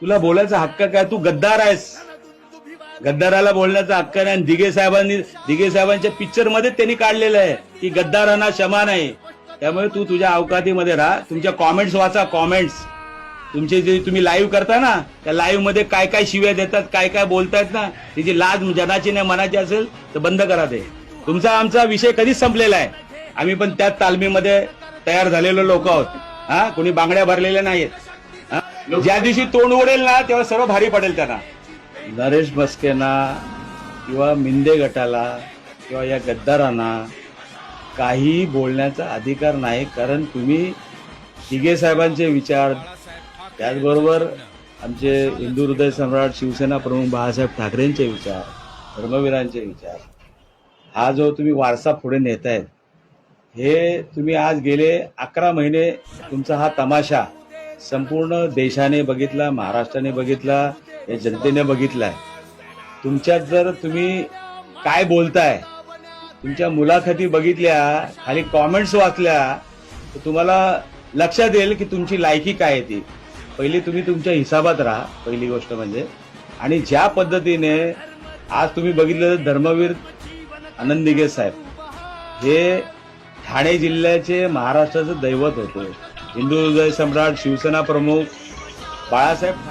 तुला बोलायचा हक्क काय? तू गद्दार आहेस. गद्दाराला बोलण्याचा हक्क नाही. आणि दिघे साहेबांनी दिघे साहेबांच्या पिक्चरमध्ये त्यांनी काढलेलं आहे की गद्दारांना क्षमा नाही. त्यामुळे तू तुझ्या अवकातीमध्ये राहा. तुमच्या कॉमेंट्स वाचा कॉमेंट्स तुमचे जे तुम्ही लाईव्ह करता ना त्या लाईव्हमध्ये काय काय शिव्या देतात काय काय बोलतायत ना तिची लाज जनाची नाही मनाची असेल तर बंद करा ते. तुमचा आमचा विषय कधीच संपलेला आहे. आम्ही पण त्याच तालमीमध्ये तयार झालेलो लोक आहोत. हा? कोणी बांगड्या भरलेल्या नाहीत ज्या दिवशी तोंड उडेल ना तेव्हा सर्व भारी पडेल त्यांना. नरेश मस्केना किंवा मिंदे गटाला किंवा या गद्दारांना काही बोलण्याचा अधिकार नाही कारण तुम्ही तिघे साहेबांचे विचार त्याचबरोबर आमचे हिंदू हृदय सम्राट शिवसेना प्रमुख बाळासाहेब ठाकरेंचे विचार धर्मवीरांचे विचार हा जो तुम्ही वारसा पुढे नेतायत हे तुम्ही आज गेले अकरा महिने तुमचा हा तमाशा. संपूर्ण देशाने बघितला महाराष्ट्राने बघितला या जनतेने बघितलाय. तुमच्यात जर तुम्ही काय बोलताय तुमच्या मुलाखती बघितल्या खाली कॉमेंट्स वाचल्या तर तुम्हाला लक्षात येईल की तुमची लायकी काय आहे ती. पहिली तुम्ही तुमच्या हिसाबात राहा पहिली गोष्ट म्हणजे. आणि ज्या पद्धतीने आज तुम्ही बघितलं तर धर्मवीर आनंद दिगे साहेब हे ठाणे जिल्ह्याचे महाराष्ट्राचं दैवत होतं. हिंदू हृदय सम्राट शिवसेना प्रमुख बाळासाहेब